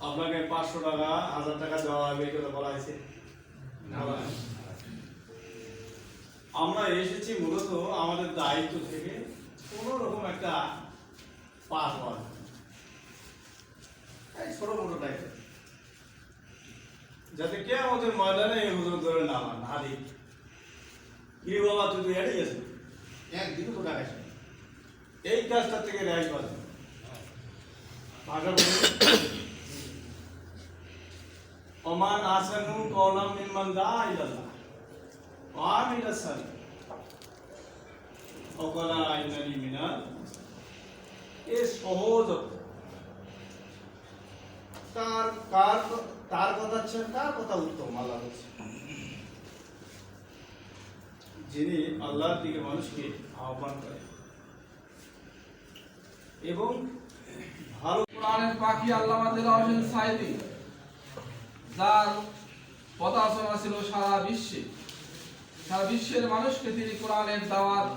আপনাকে পাঁচশো টাকা হাজার টাকা দেওয়া হবে এটা বলা হয়েছে। আমরা এসেছি মূলত আমাদের দায়িত্ব থেকে কোনো রকম একটা পাস হওয়া এই ছোট মোটো টাইপের যাতে কে আমাদের ময়দানে এই হুজুর ধরে নামান আমার কি বাবা তুই এড়িয়ে গেছিস? একদিনও তো টাকা এই কাজটা থেকে রেহাই পাওয়া ভাষা আসানু কওলাম মিম্মান দা ইলাল্লাহ ওয়া সালিহ ওকালা ইন্নানি মিনাল। এ সহজ। তার কার তার কথা হচ্ছে কার কথা উত্তম আল্লাহ যিনি আল্লাহর দিকে মানুষকে আহ্বান করে এবং ভালো কোরআনের পাখি আল্লামা দেলাওয়ার হোসেন সাইদি, যার পদার্চনা ছিল সারা বিশ্বে। সারা বিশ্বের মানুষকে তিনি কোরআনের দাওয়াত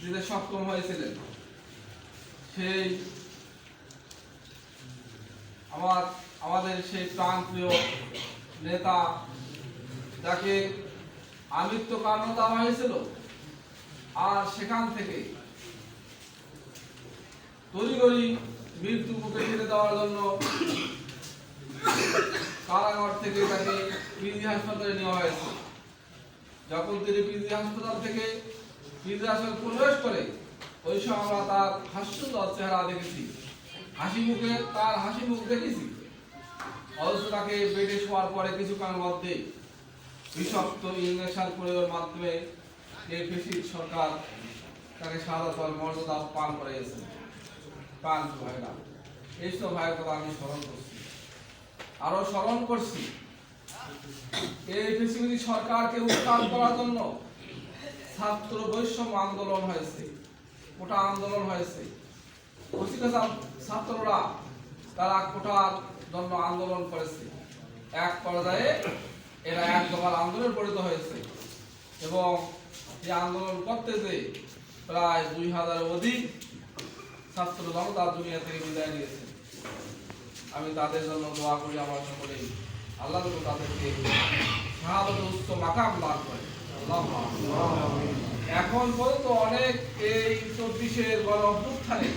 দিতে সক্ষম হয়েছিলেন। সেই আমার, আমাদের সেই প্রাণপ্রিয় নেতা, যাকে আমৃত্য কারণ দেওয়া হয়েছিল, আর সেখান থেকে দেওয়ার জন্য কারাগার থেকে তাকে পিজি হাসপাতালে নেওয়া হয়েছে। যখন তিনি পিজি হাসপাতাল থেকে পিজি হাসপাতালে প্রবেশ করে, ওই সময় আমরা তার চেহারা দেখেছি। হাসি মুখে, তার হাসি মুখ দেখেছি। অথচ তাকে বেডে শোয়ার পরে কিছুক্ষণের মধ্যে বিষাক্ত ইঞ্জেকশন প্রয়োগের মাধ্যমে সরকার তাকে সাদা মর্যাদা পান করে গেছে পান ভাইরা। এইসব ভাইয়ের কথা আমি স্মরণ করছি। আরও স্মরণ করছি। এই পৃথিবী সরকারকে উত্থান করার জন্য ছাত্র বৈষম্য আন্দোলন হয়েছে, কোটা আন্দোলন হয়েছে। ছাত্ররা তারা কোটার জন্য আন্দোলন করেছে। এক পর্যায়ে এরা এক দফার আন্দোলন পরিণত হয়েছে এবং এই আন্দোলন করতে যে প্রায় দুই হাজার অধিক ছাত্র জনতা দুনিয়া থেকে বিদায় নিয়েছে। আমি তাদের জন্য দোয়া করি আমার সকলেই। আল্লাহ যেন তাদেরকে শাহাদত উচ্চ মাকাম দান করে। এখন পর্যন্ত অনেক এই চব্বিশের গণ অভ্যুত্থানে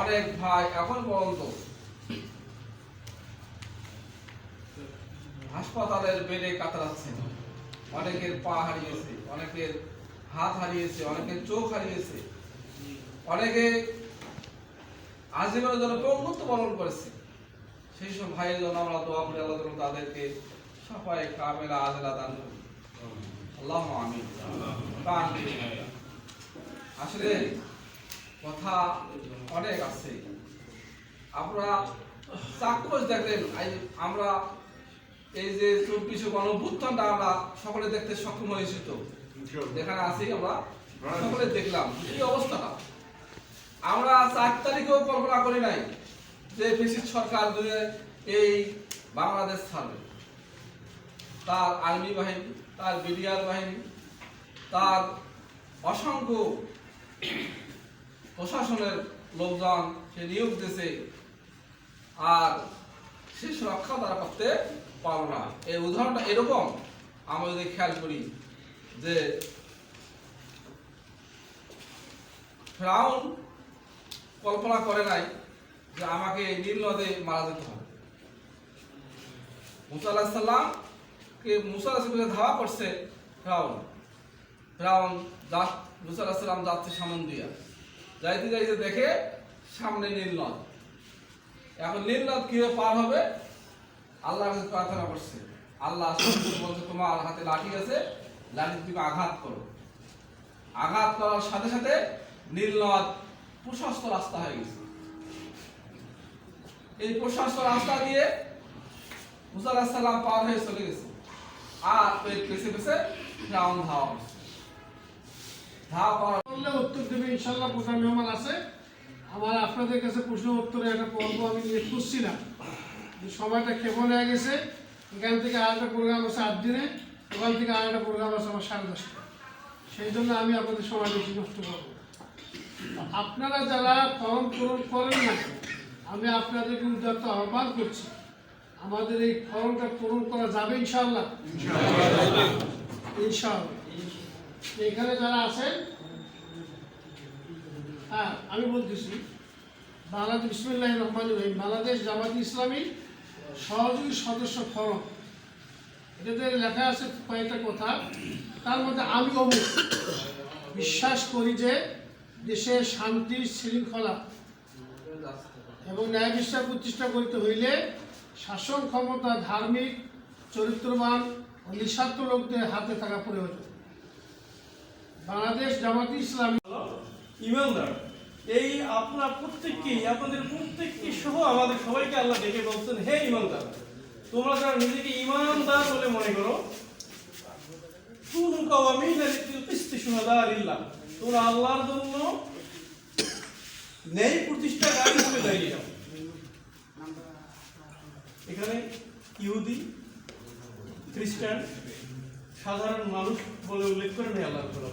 অনেক ভাই এখন পর্যন্ত হাসপাতালের বেডে কাতরাচ্ছেন অনেকের পা হারিয়েছে, অনেকের হাত হারিয়েছে, অনেকের চোখ হারিয়েছে। অনেকে আজীবনের জন্য পঙ্গুত্ব পালন করেছে। সেই সব ভাইয়ের জন্য আমরা দোয়া করি, আল্লাহ যেন তাদেরকে সাফায়, কামেলা, আজলা দান করি। আল্লাহ ভাইরা। আসলে কথা অনেক আছে। আপনারা চাক্ষুষ দেখলেন আই- আমরা এই যে চব্বিশে গণভ্যুত্থানটা আমরা সকলে দেখতে সক্ষম হয়েছি তো। যেখানে আছি আমরা সকলে দেখলাম। কি অবস্থাটা? আমরা চার তারিখেও কল্পনা করি নাই যে ব্রিটিশ সরকার দুয়ে এই বাংলাদেশ ছাড়বে। তার আর্মি বাহিনী, তার বিডিআর বাহিনী, তার অসংখ্য প্রশাসনের লোকজন সে নিয়োগ দিয়েছে আর সে সুরক্ষা তারা করতে পারো না। এই উদাহরণটা এরকম আমরা যদি খেয়াল করি যে কল্পনা করে নাই যে আমাকে এই নীল নদে মারা যেতে হবে। মুসা আলাহিসাল্লাম কে মুসা ধাওয়া করছে ফ্রাউন। ফ্রাউন যা মুসা আলাহিসাল্লাম যাচ্ছে সামন দিয়া যাইতে যাইতে দেখে সামনে নীল নদ। এখন নীল নদ কীভাবে পার হবে? আল্লাহর কাছে প্রার্থনা করছে। আল্লাহ বলছে, তোমার হাতে লাঠি আছে, লাঠি তুমি আঘাত করো। আঘাত করার সাথে সাথে নীল নদ প্রশস্ত রাস্তা হয়ে গেছে। এই প্রশস্ত রাস্তা দিয়ে মুসা আলাহিস সালাম পার হয়ে চলে গেছে। আর ওই পেছে পেছে ফ্রাউন ধাওয়া করছে ধাওয়া করার করলে উত্তর দেবে ইনশাল্লাহ প্রধান মেহমান আছে। আমার আপনাদের কাছে প্রশ্ন উত্তরে একটা পর্ব আমি নিয়ে খুঁজছিলাম যে সময়টা ক্ষেপণ হয়ে গেছে, এখান থেকে আর একটা প্রোগ্রাম আছে আট দিনে, ওখান থেকে আর একটা প্রোগ্রাম আছে আমার সাড়ে দশটা সেই জন্য আমি আপনাদের সময় বেশি নষ্ট করব আপনারা যারা ফর্ম পূরণ করেন না আমি আপনাদেরকে উদাত্ত আহ্বান করছি। আমাদের এই ফর্মটা পূরণ করা যাবে ইনশাআল্লাহ? ইনশাআল্লাহ। এখানে যারা আছেন হ্যাঁ আমি বলতেছি, বাংলাদেশ বিসমুল্লাহ রহমান রহিম, বাংলাদেশ জামাত ইসলামী সহযোগী সদস্য ফরম। এটাতে লেখা আছে কয়েকটা কথা। তার মধ্যে আমি অমুক। বিশ্বাস করি যে দেশে শান্তি, শৃঙ্খলা এবং ন্যায় বিচার প্রতিষ্ঠা করিতে হইলে শাসন ক্ষমতা, ধার্মিক, চরিত্রবান ও নিঃস্বার্থ লোকদের হাতে থাকা প্রয়োজন। বাংলাদেশ জামাতি ইসলামী ইমানদার, এই আপনার প্রত্যেককেই, আপনাদের প্রত্যেককে সহ আমাদের সবাইকে আল্লাহ ডেকে বলছেন, হে ইমানদার, তোমরা যারা নিজেকে ইমানদার বলে মনে করো কিসতি শুহাদালিল্লাহ তোমরা আল্লাহর জন্য ন্যায় গাড়ি হিসেবে দাঁড়িয়ে যাও এখানে ইহুদি, খ্রিস্টান, সাধারণ মানুষ বলে উল্লেখ করে নেই আল্লাহ তাআলা।